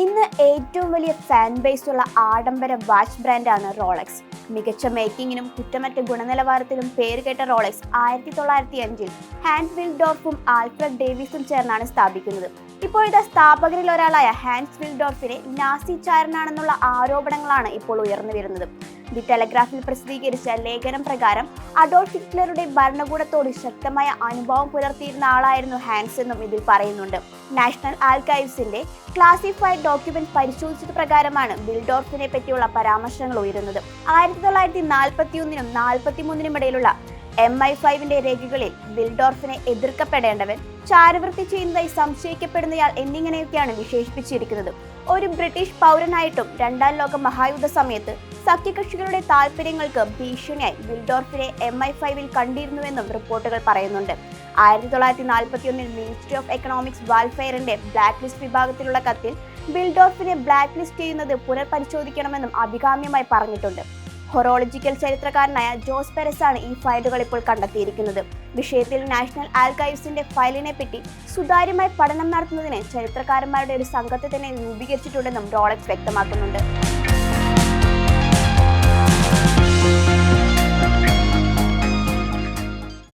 ഇന്ന് ഏറ്റവും വലിയ ഫാൻ ബേസ് ഉള്ള ആഡംബര വാച്ച് ബ്രാൻഡാണ് റോളക്സ് മികച്ച മേക്കിങ്ങിനും കുറ്റമറ്റ ഗുണനിലവാരത്തിലും പേരുകേട്ട റോളക്സ് ആയിരത്തി തൊള്ളായിരത്തി അഞ്ചിൽ ഹാൻഡ് വിൽഡോർഫും ആൽഫ്രഡ് ഡേവിസും ചേർന്നാണ് സ്ഥാപിക്കുന്നത്. ഇപ്പോഴത്തെ സ്ഥാപകരിൽ ഒരാളായ ഹാൻസ് വിൽഡോർഫിനെ നാസി ചാരനാണെന്നുള്ള ആരോപണങ്ങളാണ് ഇപ്പോൾ ഉയർന്നു വരുന്നത്. ദി ടെലഗ്രാഫിൽ പ്രസിദ്ധീകരിച്ച ലേഖനം പ്രകാരം അഡോൾഫ് ഹിറ്റ്ലറുടെ ഭരണകൂടത്തോട് ശക്തമായ അനുഭവം പുലർത്തിയിരുന്ന ആളായിരുന്നു ഹാൻസ് എന്നും ഇതിൽ പറയുന്നുണ്ട്. നാഷണൽ ആൽക്കൈവ്സിന്റെ ക്ലാസിഫൈഡ് ഡോക്യുമെന്റ് പരിശോധിച്ചത് പ്രകാരമാണ് ബിൽഡോർഫിനെ പറ്റിയുള്ള പരാമർശങ്ങൾ ഉയരുന്നത്. ആയിരത്തി തൊള്ളായിരത്തി നാൽപ്പത്തി ഒന്നിനും നാൽപ്പത്തി മൂന്നിനും ഇടയിലുള്ള എം ഐ ഫൈവിന്റെ രേഖകളിൽ ബിൽഡോർഫിനെ എതിർക്കപ്പെടേണ്ടവൻ ചാരവൃത്തി ചെയ്യുന്നതായി സംശയിക്കപ്പെടുന്നയാൾ എന്നിങ്ങനെയൊക്കെയാണ് വിശേഷിപ്പിച്ചിരിക്കുന്നത്. ഒരു ബ്രിട്ടീഷ് പൗരനായിട്ടും രണ്ടാം ലോക മഹായുദ്ധ സമയത്ത് സഖ്യകക്ഷികളുടെ താല്പര്യങ്ങൾക്ക് ഭീഷണിയായി ബിൽഡോർഫിനെ എം ഐ ഫൈവിൽ കണ്ടിരുന്നുവെന്നും റിപ്പോർട്ടുകൾ പറയുന്നുണ്ട്. ആയിരത്തി തൊള്ളായിരത്തി നാൽപ്പത്തി ഒന്നിൽ മിനിസ്ട്രി ഓഫ് എക്കണോമിക്സ് വാൽഫെയറിന്റെ ബ്ലാക്ക് ലിസ്റ്റ് വിഭാഗത്തിലുള്ള കത്തിൽ ബിൽഡോർഫിനെ ബ്ലാക്ക് ലിസ്റ്റ് ചെയ്യുന്നത് പുനർപരിശോധിക്കണമെന്നും അഭികാമ്യമായി പറഞ്ഞിട്ടുണ്ട്. ഹൊറോളജിക്കൽ ചരിത്രകാരനായ ജോസ് പെരസ് ആണ് ഈ ഫയലുകൾ ഇപ്പോൾ കണ്ടെത്തിയിരിക്കുന്നത്. വിഷയത്തിൽ നാഷണൽ ആൽക്കൈവ്സിന്റെ ഫയലിനെ പറ്റി സുതാര്യമായി പഠനം നടത്തുന്നതിന് ചരിത്രകാരന്മാരുടെ ഒരു സംഘത്തെ തന്നെ രൂപീകരിച്ചിട്ടുണ്ടെന്നും റോളക്സ് വ്യക്തമാക്കുന്നുണ്ട്.